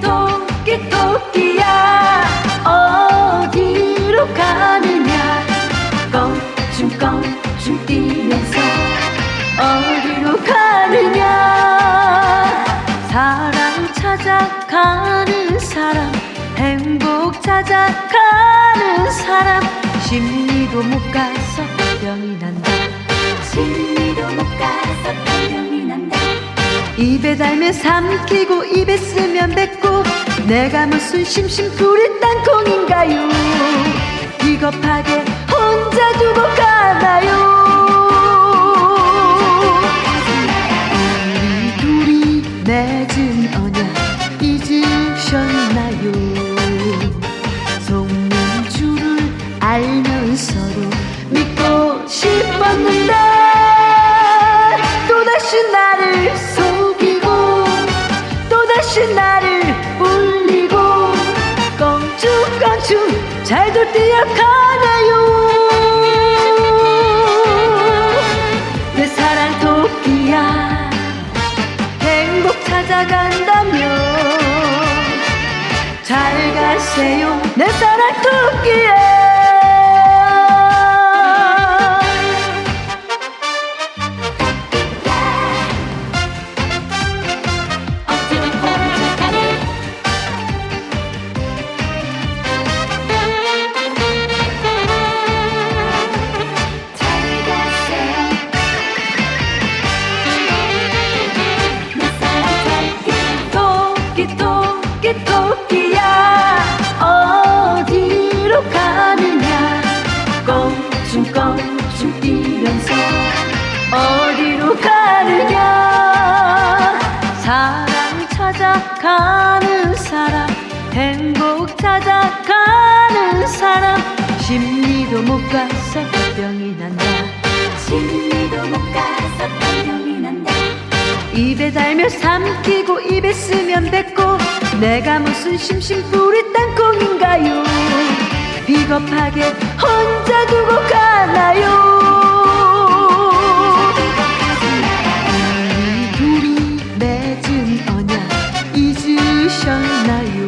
토끼 토끼야. 어디로 가느냐? 껑충껑충 뛰면서 어디로 가느냐? 사랑 찾아가는 사람 행복 찾아가는 사람. 심리도 못 가서 병이 난다. 심리도 못 가서 병이 난다. 입에 달면 삼키고 입에 쓰면 뱉고. 내가 무슨 심심풀이 땅콩인가요? 비겁하게 혼자 두고 가나요? 우리 둘이 맺은 언약 잊으셨나요? 속는 줄을 알면서도 믿고 싶었는데 잘도 뛰어가네요. 내 사랑 토끼야 행복 찾아간다면 잘 가세요. 내 사랑 토끼야 토끼야 어디로 가느냐? 껑충껑충 뛰면서 어디로 가느냐? 사랑 찾아가는 사람 행복 찾아가는 사람 심리도 못 가서 병이 난다. 심리도 못 가서 병이 난다. 입에 달며 삼키고 입에 쓰면 뱉고 내가 무슨 심심풀이 땅콩인가요? 비겁하게 혼자 두고 가나요? 우리 맺은 언약 잊으셨나요?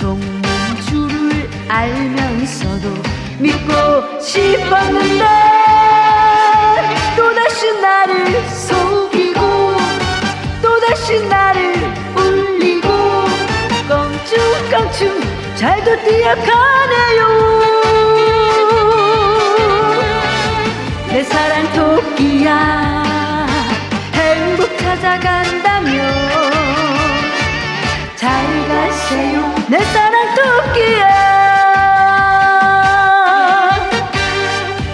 속는 줄을 알면서도 믿고 싶었는데 또다시 나를 속이고 또다시 나 잘도 뛰어가네요. 내 사랑 토끼야 행복 찾아간다면 잘 가세요 내 사랑 토끼야.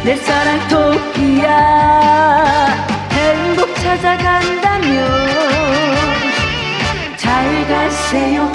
내 사랑 토끼야 행복 찾아간다면 잘 가세요